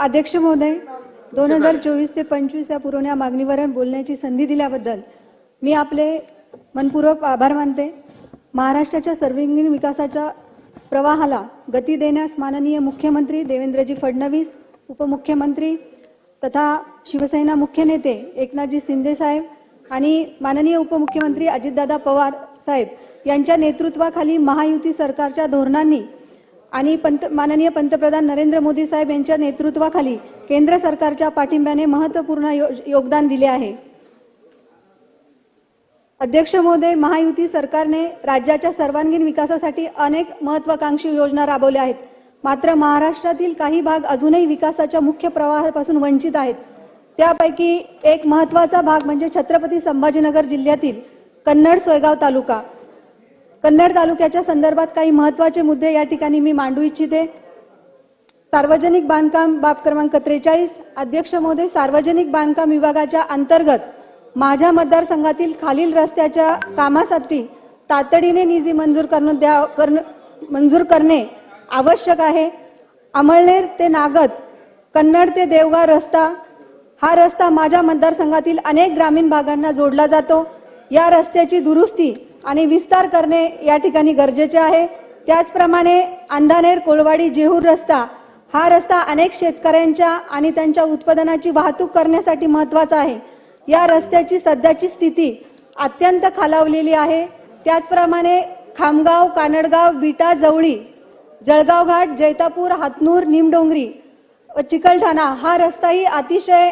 अध्यक्ष महोदय दोन हजार चोवीस ते पंचवीस या पुरवण्या मागणीवर बोलण्याची संधी दिल्याबद्दल मी आपले मनपूर्वक आभार मानते. महाराष्ट्राच्या सर्वांगीण विकासाच्या प्रवाहाला गती देण्यास माननीय मुख्यमंत्री देवेंद्रजी फडणवीस उपमुख्यमंत्री तथा शिवसेना मुख्य नेते एकनाथजी शिंदे साहेब आणि माननीय उपमुख्यमंत्री अजितदादा पवार साहेब यांच्या नेतृत्वाखाली महायुती सरकारच्या धोरणांनी आणि पंत माननीय पंतप्रधान नरेंद्र मोदी साहेब यांच्या नेतृत्वाखाली केंद्र सरकारच्या पाठिंब्याने महत्त्वपूर्ण यो- योगदान दिले आहे. अध्यक्ष महोदय महायुती सरकारने राज्याच्या सर्वांगीण विकासासाठी अनेक महत्वाकांक्षी योजना राबवल्या आहेत. मात्र महाराष्ट्रातील काही भाग अजूनही विकासाच्या मुख्य प्रवाहापासून वंचित आहेत. त्यापैकी एक महत्त्वाचा भाग म्हणजे छत्रपती संभाजीनगर जिल्ह्यातील कन्नड सोयगाव तालुका. कन्नड तालुक्याच्या संदर्भात काही महत्त्वाचे मुद्दे या ठिकाणी मी मांडू इच्छिते. सार्वजनिक बांधकाम बाब क्रमांक त्रेचाळीस अध्यक्ष महोदय सार्वजनिक बांधकाम विभागाच्या अंतर्गत माझ्या मतदारसंघातील खालील रस्त्याच्या कामासाठी तातडीने निधी मंजूर करणं द्या करणं मंजूर करणे आवश्यक आहे. अमळनेर ते नागद कन्नड ते देवगाव रस्ता हा रस्ता माझ्या मतदारसंघातील अनेक ग्रामीण भागांना जोडला जातो. या रस्त्याची दुरुस्ती आणि विस्तार करणे या ठिकाणी गरजेचे आहे. त्याचप्रमाणे अंधानेर कोळवाडी जेहूर रस्ता हा रस्ता अनेक शेतकऱ्यांच्या आणि त्यांच्या उत्पादनाची वाहतूक करण्यासाठी महत्त्वाचा आहे. या रस्त्याची सध्याची स्थिती अत्यंत खालावलेली आहे. त्याचप्रमाणे खामगाव कानडगाव विटा जवळी जळगाव घाट जैतापूर हातनूर निमडोंगरी व चिकलठाणा हा रस्ताही अतिशय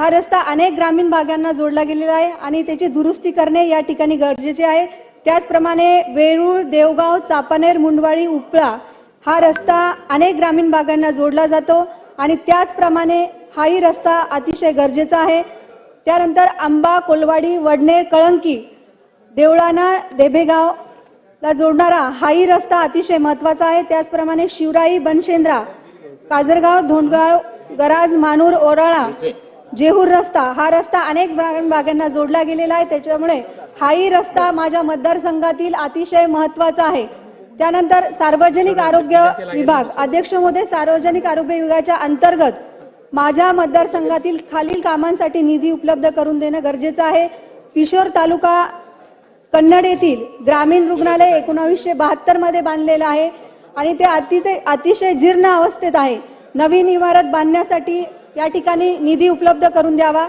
हा रस्ता अनेक ग्रामीण भागांना जोडला गेलेला आहे आणि त्याची दुरुस्ती करणे या ठिकाणी गरजेचे आहे. त्याचप्रमाणे वेरूळ देवगाव चापानेर मुंडवाडी उपळा हा रस्ता अनेक ग्रामीण भागांना जोडला जातो आणि त्याचप्रमाणे हाही रस्ता अतिशय गरजेचा आहे. त्यानंतर आंबा कोलवाडी वडनेर कळंकी देवळाणा देभेगाव ला जोडणारा हाही रस्ता अतिशय महत्त्वाचा आहे. त्याचप्रमाणे शिवराई बनशेंद्रा काजरगाव धोंडगाव गराज मानूर ओराळा जेहूर रस्ता हा रस्ता अनेक भागांना जोडला गेलेला आहे. त्याच्यामुळे हाही रस्ता माझ्या मतदारसंघातील अतिशय महत्त्वाचा आहे. त्यानंतर सार्वजनिक आरोग्य विभाग. अध्यक्ष महोदय सार्वजनिक आरोग्य विभागाच्या अंतर्गत माझ्या मतदारसंघातील खालील कामांसाठी निधी उपलब्ध करून देणं गरजेचं आहे. किशोर तालुका कन्नड येथील ग्रामीण रुग्णालय एकोणावीसशे बहात्तरमध्ये बांधलेलं आहे आणि ते अतिशय अतिशय जीर्ण अवस्थेत आहे. नवीन इमारत बांधण्यासाठी या ठिकाणी निधी उपलब्ध करून द्यावा.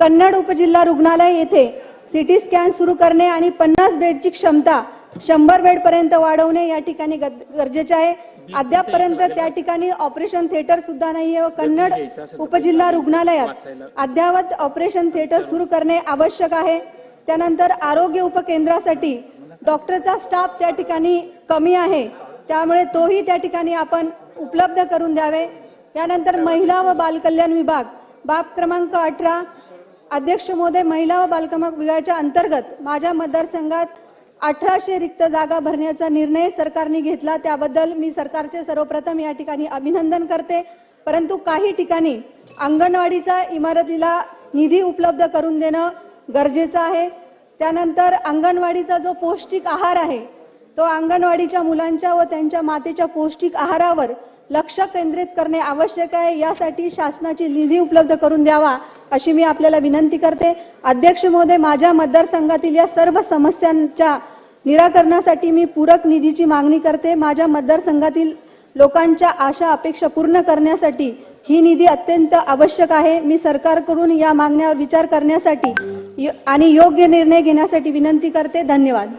कन्नड उपजिल्हा रुग्णालय येथे सिटी स्कॅन सुरू करणे आणि पन्नास बेडची क्षमता शंभर बेड पर्यंत वाढवणे या ठिकाणी गरजेचे आहे. अद्यापपर्यंत त्या ठिकाणी ऑपरेशन थिएटर सुद्धा नाहीये व कन्नड उपजिल्हा रुग्णालयात अद्यावत ऑपरेशन थिएटर सुरू करणे आवश्यक आहे. त्यानंतर आरोग्य उपकेंद्रासाठी डॉक्टरचा स्टाफ त्या ठिकाणी कमी आहे. त्यामुळे तोही त्या ठिकाणी आपण उपलब्ध करून द्यावे. त्यानंतर महिला व बालकल्याण विभाग बाब क्रमांक अठरा. अध्यक्ष महोदय महिला व बालकल्याण विभागाच्या अंतर्गत माझ्या मतदारसंघात अठराशे रिक्त जागा भरण्याचा निर्णय सरकारने घेतला. त्याबद्दल मी सरकारचे सर्वप्रथम या ठिकाणी अभिनंदन करते. परंतु काही ठिकाणी अंगणवाडीच्या इमारतीला निधी उपलब्ध करून देणं गरजेचं आहे. त्यानंतर अंगणवाडीचा जो पौष्टिक आहार आहे तो अंगणवाडीच्या मुलांच्या व त्यांच्या मातेच्या पौष्टिक आहारावर लक्ष केंद्रित करणे आवश्यक आहे. यासाठी शासनाची निधी उपलब्ध करून द्यावा अशी मी आपल्याला विनंती करते. अध्यक्ष महोदय माझ्या मतदारसंघातील या सर्व समस्यांच्या निराकरणासाठी मी पूरक निधीची मागणी करते. माझ्या मतदारसंघातील लोकांच्या आशा अपेक्षा पूर्ण करण्यासाठी ही निधी अत्यंत आवश्यक आहे. मी सरकारकडून या मागण्यावर विचार करण्यासाठी आणि योग्य निर्णय घेण्यासाठी विनंती करते. धन्यवाद.